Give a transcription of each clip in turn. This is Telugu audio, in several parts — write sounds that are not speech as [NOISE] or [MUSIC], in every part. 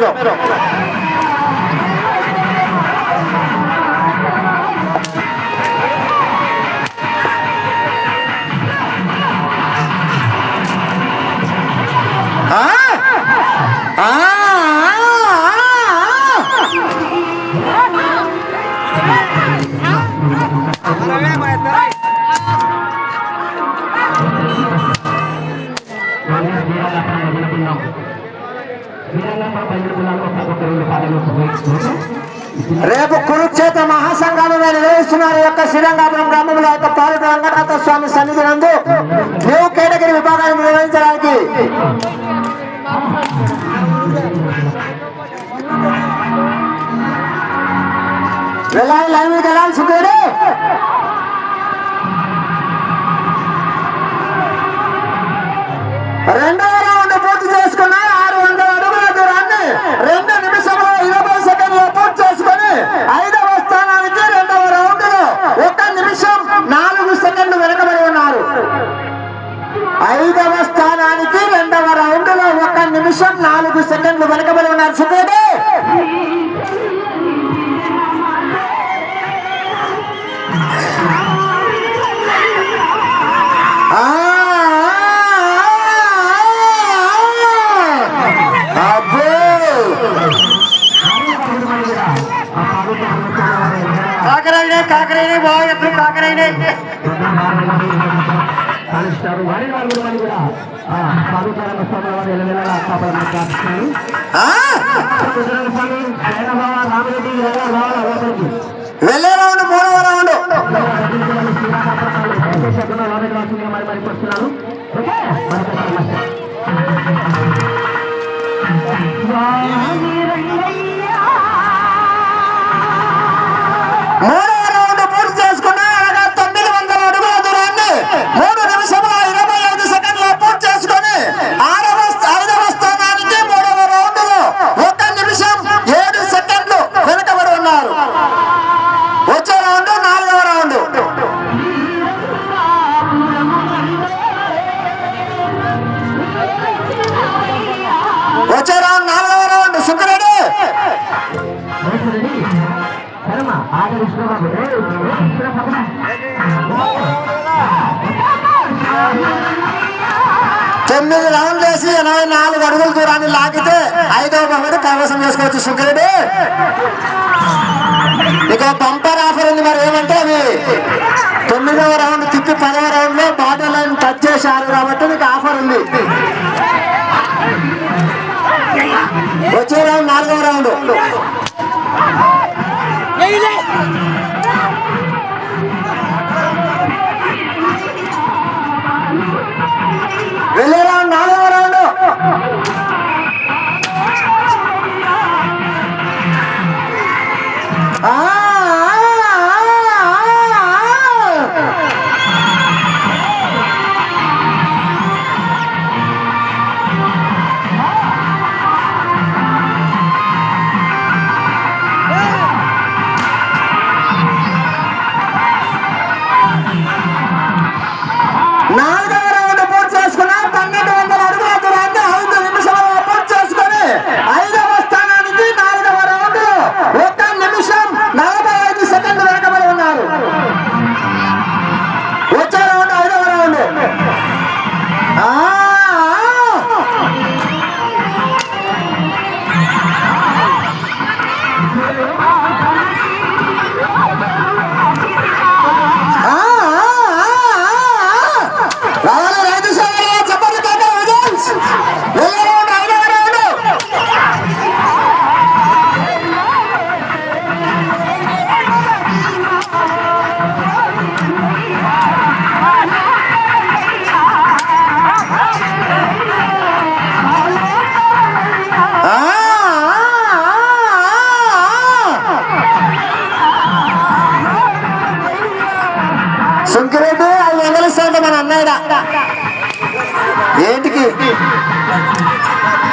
romero. కురుక్షేత్ర మహాసంఘాలు నిర్వహిస్తున్నారు. యొక్క శ్రీరంగాపురం గ్రామంలో యొక్క పాలక రంగనాథ స్వామి సన్నిధి నందు న్యూ కేటగిరీ విభాగాన్ని నిర్వహించడానికి వెళ్ళాలి. లైన్ మీదకి వెళ్ళాలి సుఖేడు. రెండవ రౌండ్ పూర్తి చేసుకున్నారు. ఆరు వందల అడుగుల దూరాన్ని రెండు ఐదవ స్థానానికి రెండవ రౌండ్లో ఒక నిమిషం నాలుగు సెకండ్లు వెనకబడి ఉన్నారు. ఐదవ స్థానానికి రెండవ రౌండ్లో ఒక నిమిషం నాలుగు సెకండ్లు వెనకబడి ఉన్నారు. సుఖేడు ఇలా రావాలా లోపలికి వెళ్ళే రౌండ్ మూడవ రౌండ్. మరి మరి వస్తున్నాను ఓకే. మరొకసారి తొమ్మిది రౌండ్లు వేసి ఎనభై నాలుగు అడుగుల దూరాన్ని లాగితే ఐదవ బహుమతి కైవసం చేసుకోవచ్చు సుఖరెడ్డి ఇక బంపర్ ఆఫర్ ఉంది మరి ఏమంటే అవి తొమ్మిదవ రౌండ్ తిప్పి పదవ రౌండ్లో బాటర్ లైన్ టచ్ చేశారు కాబట్టి మీకు ఆఫర్ ఉంది. వచ్చే రౌండ్ నాలుగవ రౌండ్.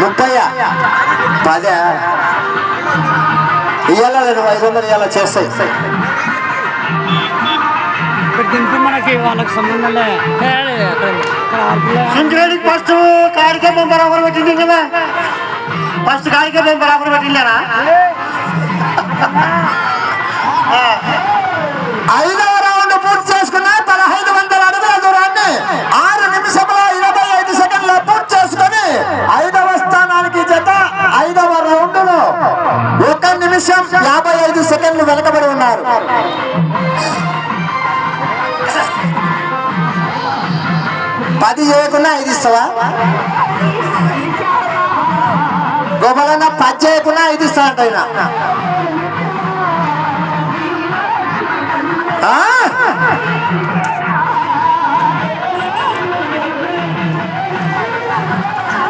ముప్పయ్య పదే. ఇయ్యాల నేను ఐదు వందలు ఇవాళ చేస్తాయి. మనకి వాళ్ళకి సంబంధం. సింగరేణికి ఫస్ట్ కాడికే బొమ్మ రాబర్ పెట్టింది కదా? ఫస్ట్ కాడికే బొమ్మ రాబర్ పెట్టిందేనా? ఐదవ పది చేయకుండా ఐదు ఇస్తావా? గోపాలన్న పది చేయకుండా ఐదు ఇస్తా అంట ఆయన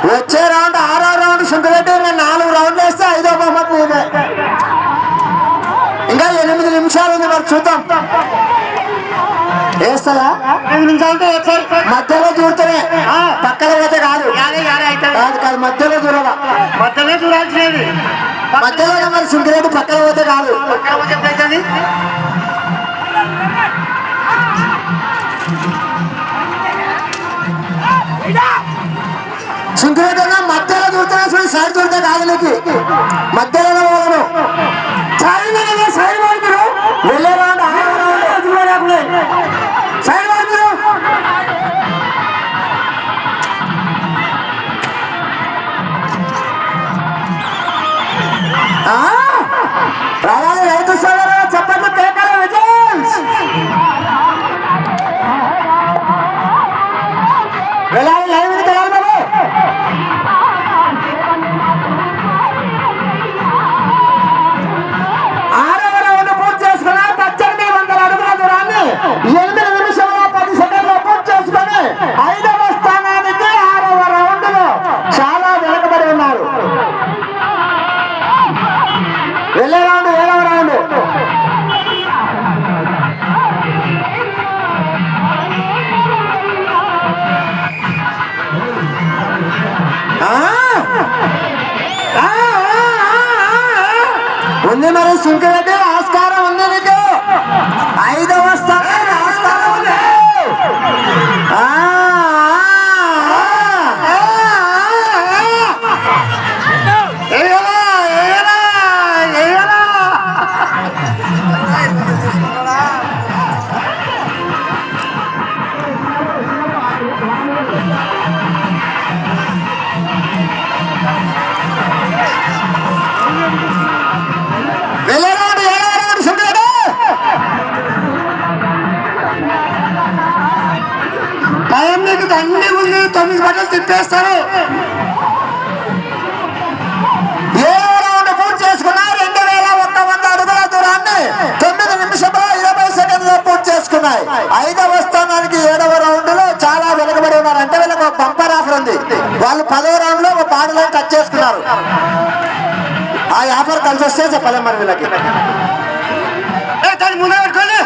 వచ్చే రౌండ్ ఆరో రౌండ్ సుంకరెడ్డి ఇంకా నాలుగు రౌండ్లు వేస్తే ఐదో బహుమతి ఇంకా ఎనిమిది నిమిషాలు ఉంది మరి చూద్దాం. వేస్తుందా? మధ్యలో దూరుతూనే పక్కన పోతే కాదు. కాదు కాదు మధ్యలో దూరాల. మధ్యలో దూరాల్సినది. మధ్యలో మరి సుంకరెడ్డి పక్కన పోతే కాదు. పక్కన పోతే మధ్యలో దూరుతున్నా చూడు సైడ్ దూరితే కాదు నీకు. ఉంది మరి సుంకరెడ్డి ఆస్కారం ఉంది నీకు ఐదవ తొమ్మిది బట్టలు తిప్పేస్తారు. ఏడవ రౌండ్ పూర్తి చేసుకున్నా రెండు వేల ఒక్క వంద అడుగుల దూరాన్ని తొమ్మిది నిమిషముల ఇరవై సెకండ్లు పూర్తి చేసుకున్నాయి. ఐదవ స్థానానికి ఏడవ రౌండ్లో చాలా వెనుకబడి ఉన్నారు. అంటే వీళ్ళకి బంపర్ ఆఫర్ ఉంది. వాళ్ళు పదవ రౌండ్లో ఒక పాటలను టచ్ చేసుకున్నారు. ఆ ఆఫర్ కలిసి వస్తే చెప్పలేం మరి వీళ్ళకి. పెట్టుకోండి.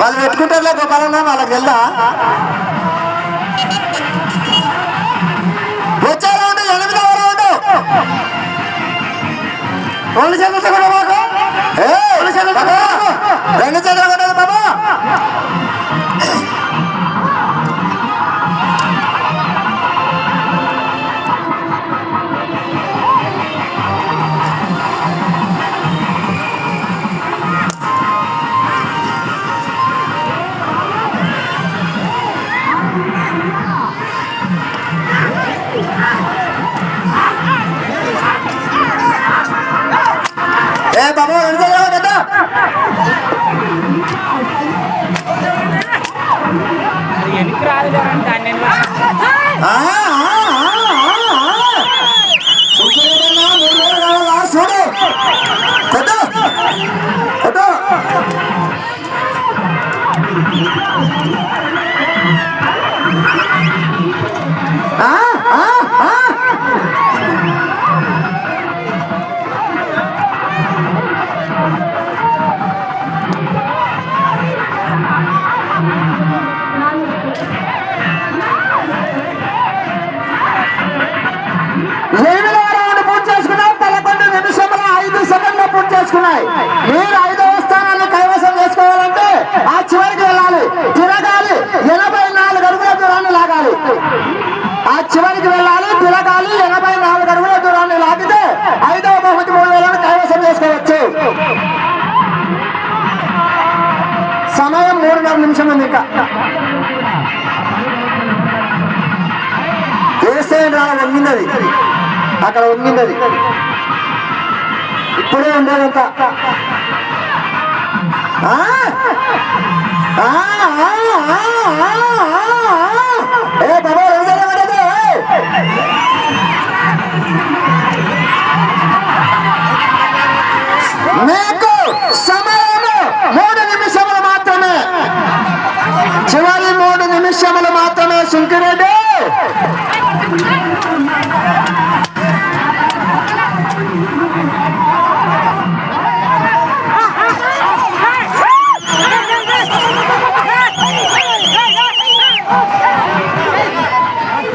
వాళ్ళు పెట్టుకుంటారులే గోపాలన్న వాళ్ళకి వెళ్దా రెండు చేతులు కూడా బాబు. రెండు చేతులతో రెండు చేతులు కొట్టాలి బాబు. చివరికి వెళ్ళాలి తిరగాలి ఎనభై నాలుగు అడుగుల దూరాన్ని లాగితే ఐదవ బహుమతి మూడు వేలను కైవసం చేసుకోవచ్చు. సమయం మూడున్నర నిమిషం ఉంది ఇంకా. వేస్తే వంగిందది. అక్కడ వంగిందది. ఇప్పుడే ఉండేదంతా.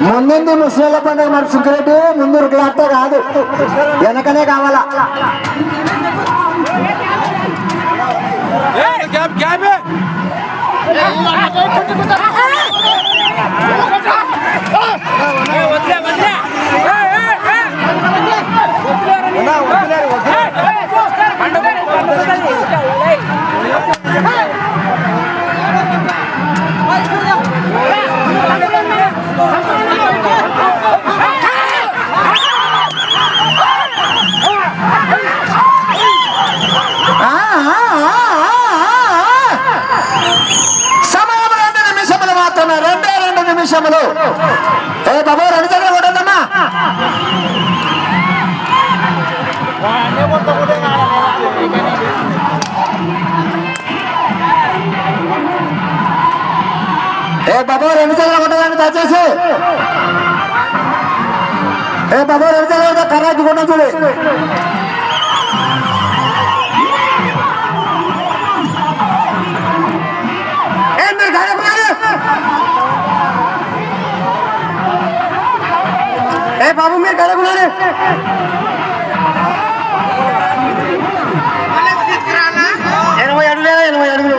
ముందుంది ముసలి పండుగ మరి సుంకిరెడ్డి ముందు ఉరుకులాడితే కాదు వెనకనే కావాలా వదిలే వదిలే కొట్టదండి దయచేసి ఏ బాబు రెండు దగ్గర కర్రాకి కొట్ట చూడు ఏ మీరు కడుపున్నారు ఏ బాబు మీరు కడుపున్నారు ఎనభై అడుగులే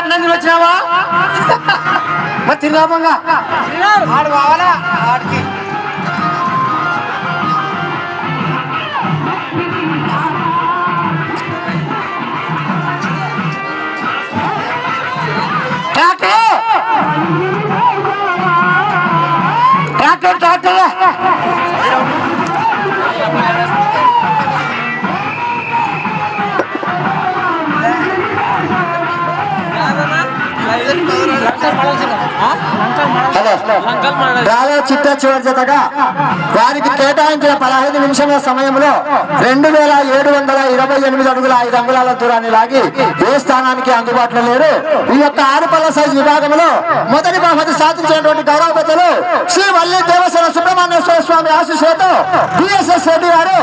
అన్నందుకు వచ్చినావా? మరి తిన్నామంగా ఆడు కావాలా? ఆడికి. Thank [LAUGHS] you. డ్రాలో చిట్ట చివరి జతగా వారికి కేటాయించిన పదహైదు నిమిషముల సమయంలో రెండు వేల ఏడు వందల ఇరవై ఎనిమిది అడుగుల ఐదు అంగుళాల దూరాన్ని లాగి ఏ స్థానానికి అందుబాటులో లేరు? ఈ యొక్క ఆరుపల్ల సైజ్ విభాగంలో మొదటి బహుమతి సాధించినటువంటి గౌరవ పెద్దలు శ్రీ వల్లి దేవసేన సుబ్రహ్మణ్యేశ్వర స్వామి ఆశీస్సులతో బిఎస్ఎస్ రెడ్డి గారు.